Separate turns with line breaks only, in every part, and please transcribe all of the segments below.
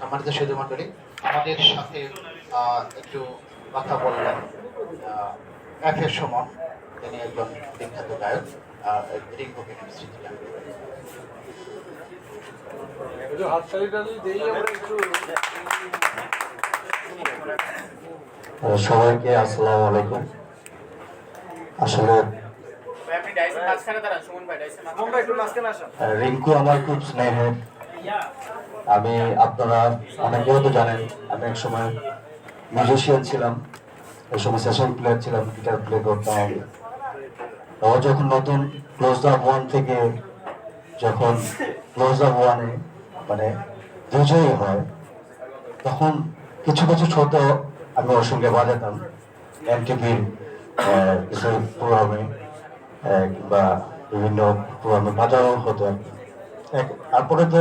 সম্মানিত সুধী মন্ডলী আমাদের সাথে একটু কথা বললেন এফ এর সমন তিনি একজন বিখ্যাত গায়ক
আমরা একটু
সবাইকে আসসালামু আলাইকুম। আসলে
আমরা
রিঙ্কু আমার খুব স্নেহের। আমি আপনারা অনেকেও তো জানেন, আমি এক সময় মিউজিশিয়ান ছিলাম এই সময় সেশন প্লেয়ার ছিলাম গিটার প্লে করতাম। ও যখন নতুন ক্লোজ আপ ওয়ান থেকে যখন ক্লোজ আপ ওয়ানে মানে বিজয়ী হয়, তখন কিছু কিছু ছোট আমি ওর সঙ্গে বাজাতাম। এনটিভির কিছু প্রোগ্রামে কিংবা বিভিন্ন প্রোগ্রামে বাজানো হতো। তারপরে তো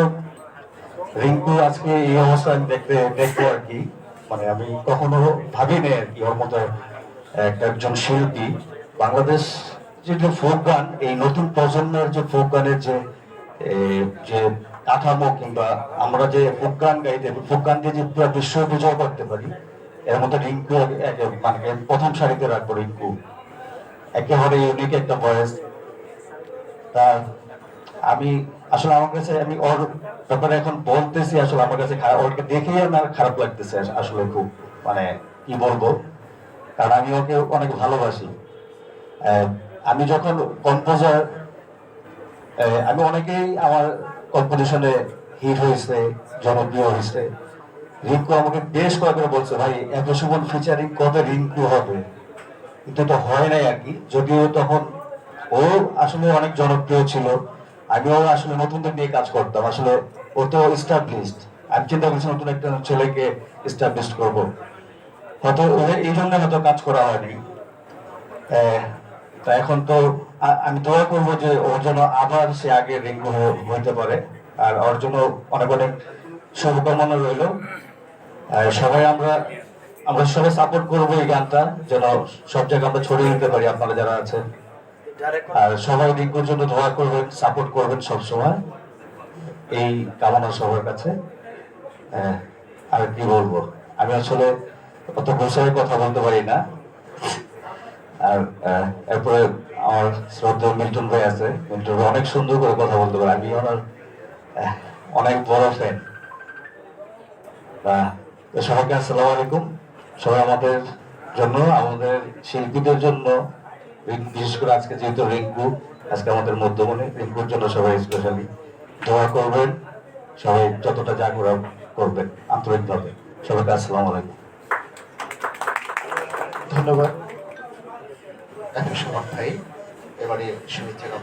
রিঙ্কু আজকে এই অবস্থা আমি দেখতে দেখব আর কি। মানে আমি কখনো ভাবিনি আর কি, ওর মতো এক- একজন শিল্পী। বাংলাদেশ যে যে ফোক গান, এই নতুন প্রজন্মের যে ফোক গানের যে যে কাঠামো কিংবা আমরা যে ফোক গান গাইতে, ফোক গান দিয়ে যে পুরো বিশ্ব বিজয় করতে পারি, এর মধ্যে রিঙ্কু মানে প্রথম সারিতে রাখব রিঙ্কু। একেবারে ইউনিক একটা ভয়েস তা আমি আসলে আমার কাছে আমি ওর ব্যাপারে এখন বলতেছি, আসলে আমার কাছে ওকে দেখেই আমার খারাপ লাগতেছে আসলে খুব মানে কি বলব? কারণ আমি ওকে অনেক ভালোবাসি। আমি যখন কম্পোজার আমি অনেকেই আমার কম্পোজিশনে হিট হয়েছে, জনপ্রিয় হয়েছে। রিঙ্কু আমাকে বেশ কয়েকবার বলছে, ভাই, এত সুমন ফিচারিং কবে রিঙ্কু হবে? কিন্তু তো হয় নাই আর কি। যদিও তখন ও আসলে অনেক জনপ্রিয় ছিল। আমিও আসলে নতুনদের নিয়ে কাজ করতাম। আসলে ও তো স্টাবলিশড আমি চিন্তা করছি নতুন একটা ছেলেকে স্টাবলিশ করব। হয়তো এই জন্য হয়তো কাজ করা হয়নি। তা এখন তো আমি দোয়া করব যে ওর জন্য আবার সে আগে রিঙ্কু হ- হইতে পারে। আর ওর জন্য অনেক অনেক শুভকামনা রইল। সবাই আমরা আমরা সবাই সাপোর্ট করব এই গানটা। যেন সব জায়গায় আমরা ছড়িয়ে দিতে পারি আপনারা যারা আছেন। আর সবাই রিঙ্কুর জন্য দোয়া করবেন সাপোর্ট করবেন সব সময় এই কামনা সবার কাছে। আর কি বলব? আমি আসলে অত গোসায় কথা বলতে পারি না। আর এরপরে আমার শ্রদ্ধা মিল্টন ভাই আছে। মিল্টন ভাই অনেক সুন্দর করে কথা বলতে পারে। আমি ওনার অনেক বড় ফ্যান সবাইকে আসসালামু আলাইকুম। সবাই আমাদের জন্য, আমাদের শিল্পীদের জন্য বিশেষ করে আজকে যেহেতু রিঙ্কু আজকে আমাদের মধ্যমণি রিঙ্কুর জন্য সবাই স্পেশালি দোয়া করবেন সবাই যতটা যা করা করবেন আন্তরিকভাবে সবাইকে আসসালাম আলাইকুম।
ধন্যবাদ। এর সমন ভাই এবারে শুভেচ্ছা।